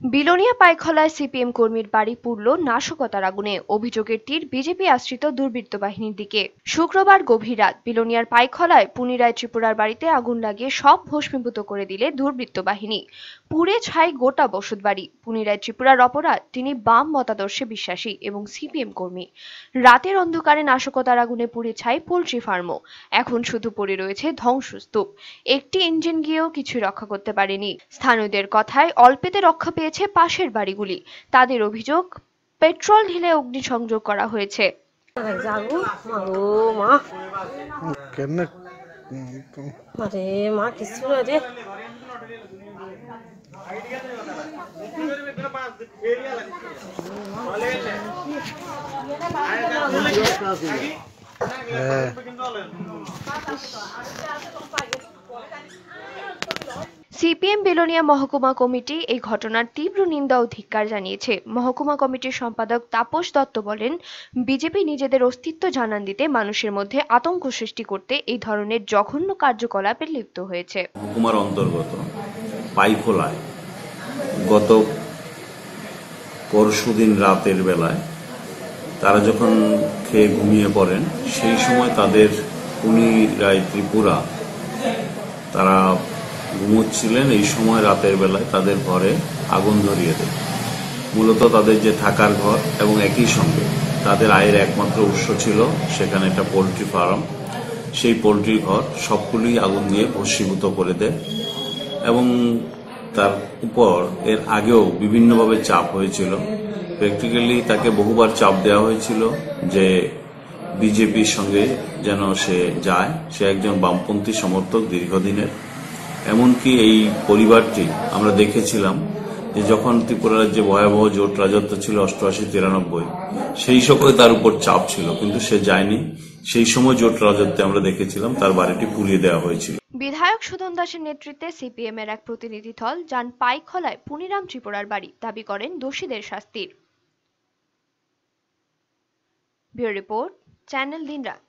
Belonia পাইখলায় CPM কর্মীর বাড়ি পুড়ল নাশকতার আগুনে। অভিযোগের তীর বিজেপি আশ্রিত দুর্বৃত্ত বাহিনীর দিকে। শুক্রবার গভীর রাত বিলোনিয়ার পাইখলায় পুনিরায় ত্রিপুরার বাড়িতে আগুন লাগিয়ে সব ভস্মীভূত করে দিলে দুর্বৃত্ত বাহিনী। পুড়ে ছাই গোটা বসত বাড়ি পুনিরায় ত্রিপুরার অপরাধ, তিনি বাম মতাদর্শে বিশ্বাসী এবং সিপিএম কর্মী। রাতের অন্ধকারে নাশকতার আগুনে পুড়ে ছাই পোল্ট্রি ফার্মও। এখন শুধু পড়ে রয়েছে ধ্বংসস্তূপ। একটি ইঞ্জিন গিয়েও কিছু রক্ষা করতে পারেনি। স্থানীয়দের কথায়, অল্পেতে রক্ষা পেয়েছে পাশের বাড়িগুলি। তাদের অভিযোগ পেট্রোল ঢেলে অগ্নিসংযোগ করা হয়েছে। হ্যাঁ। সিপিএম বেলোনিয়া মহকুমা কমিটি এই ঘটনার তীব্র নিন্দা ও ধিক্কার জানিয়েছে। মহকুমা কমিটির সম্পাদক তাপস দত্ত বলেন, বিজেপি নিজেদের অস্তিত্ব জানান দিতে মানুষের মধ্যে আতঙ্ক সৃষ্টি করতে এই ধরনের জঘন্য কার্যকলাপে লিপ্ত হয়েছে। মহকুমার অন্তর্গত পাইখোলায় গত পরশুদিন রাতের বেলায় তারা যখন খেয়ে ঘুমিয়ে পড়েন, সেই সময় তাদের পুনি রায় ত্রিপুরা তারা ঘুমোচ্ছিলেন এই সময় রাতের বেলায় তাদের ঘরে আগুন ধরিয়ে দেয়। মূলত তাদের যে থাকার ঘর এবং একই সঙ্গে তাদের আয়ের একমাত্র উৎস ছিল সেখানে একটা পোলট্রি ফার্ম। সেই পোলট্রি ঘর সবগুলি আগুন দিয়ে ভস্মীভূত করে দেয় এবং তার উপর এর আগেও বিভিন্নভাবে চাপ হয়েছিল। প্র্যাকটিক্যালি তাকে বহুবার চাপ দেওয়া হয়েছিল যে বিজেপির সঙ্গে যেন সে যায়। সে একজন বামপন্থী সমর্থক দীর্ঘদিনের। এমনকি এই পরিবারটি আমরা দেখেছিলাম যে যখন ত্রিপুরা রাজ্যে ভয়াবহ জোট রাজত্ব ছিল অষ্টআশি তিরানব্বই, সেই সময় তার উপর চাপ ছিল, কিন্তু সে যায়নি। সেই সময় জোট রাজত্বে আমরা দেখেছিলাম তার বাড়িটি পুড়িয়ে দেওয়া হয়েছিল। বিধায়ক সুধন দাসের নেতৃত্বে সিপিএম এর এক প্রতিনিধি দল যান পাইখলায় পুনিরাম ত্রিপুরার বাড়ি দাবি করেন দোষীদের শাস্তির। ব্যুরো রিপোর্ট, চ্যানেল দিনরাত।